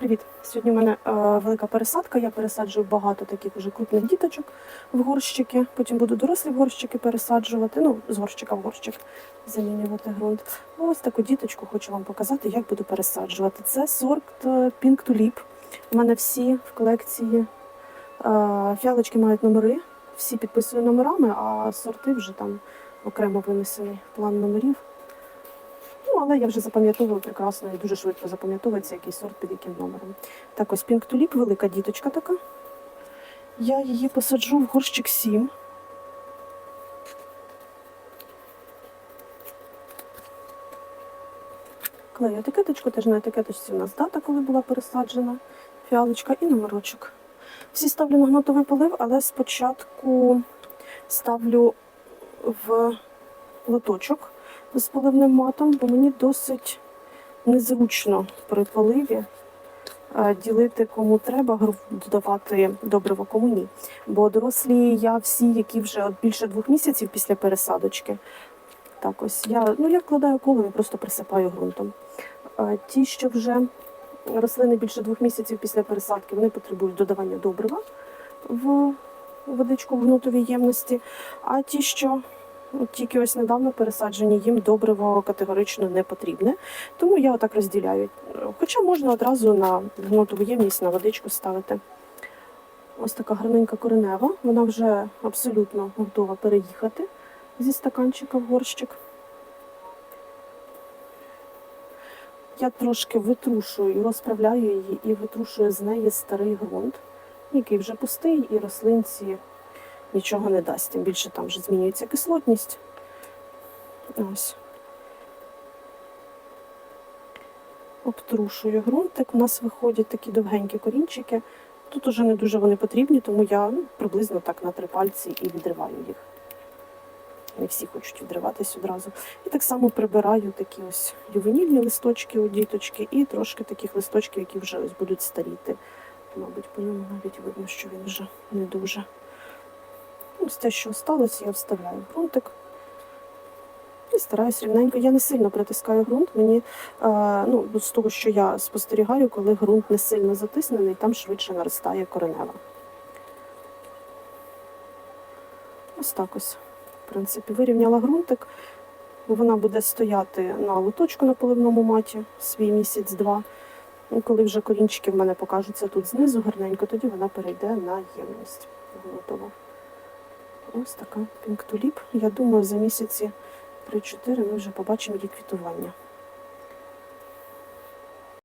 Привіт! Сьогодні в мене е, велика пересадка. Я пересаджую багато таких уже крупних діточок в горщики. Потім буду дорослі в горщики пересаджувати. Ну, з горщика в горщик замінювати ґрунт. Ось таку діточку хочу вам показати, як буду пересаджувати. Це сорт е, Pink Tulip. У мене всі в колекції е, фіалочки мають номери. Всі підписую номерами, а сорти вже там окремо винесений план номерів. Ну, але я вже запам'ятовую прекрасно і дуже швидко запам'ятовується, який сорт під яким номером. Так ось Pink Tulip, велика діточка така. Я її посаджу в горщик 7. Клею етикеточку, теж на етикеточці у нас дата, коли була пересаджена фіалочка і номерочок. Всі ставлю на гнотовий полив, але спочатку ставлю в лоточок з поливним матом, бо мені досить незручно при поливі е, ділити кому треба, додавати добриво, кому ні. Бо дорослі я всі, які вже от більше двох місяців після пересадочки. Так ось я, ну, я вкладаю коло і просто присипаю ґрунтом. Е, Ті, що вже рослини більше двох місяців після пересадки, вони потребують додавання добрива в водичку в гнутовій ємності. А ті, що тільки ось недавно пересаджені, їм добриво категорично не потрібне. Тому я отак розділяю. Хоча можна одразу на гнутову ємність на водичку ставити. Ось така гарненька коренева. Вона вже абсолютно готова переїхати зі стаканчика в горщик. Я трошки витрушую, розправляю її і витрушую з неї старий ґрунт, який вже пустий, і рослинці нічого не дасть. Тим більше там вже змінюється кислотність. Ось. Обтрушую ґрунтик. У нас виходять такі довгенькі корінчики. Тут уже не дуже вони потрібні, тому я ну, приблизно так на три пальці і відриваю їх. Не всі хочуть відриватись одразу. І так само прибираю такі ось ювенільні листочки у діточки і трошки таких листочків, які вже ось будуть старіти. Мабуть, по ньому навіть видно, що він вже не дуже. Ось те, що осталось, я вставляю в ґрунтик. І стараюсь рівненько. Я не сильно притискаю ґрунт. Мені е, ну, з того, що я спостерігаю, коли ґрунт не сильно затиснений, там швидше наростає коренева. Ось так ось. В принципі, вирівняла ґрунтик. Вона буде стояти на лоточку на поливному маті свій місяць-два. І коли вже корінчики в мене покажуться тут знизу гарненько, тоді вона перейде на ємність. Готова. Ось така пінктуліп. Я думаю, за місяці 3-4 ми вже побачимо її квітування.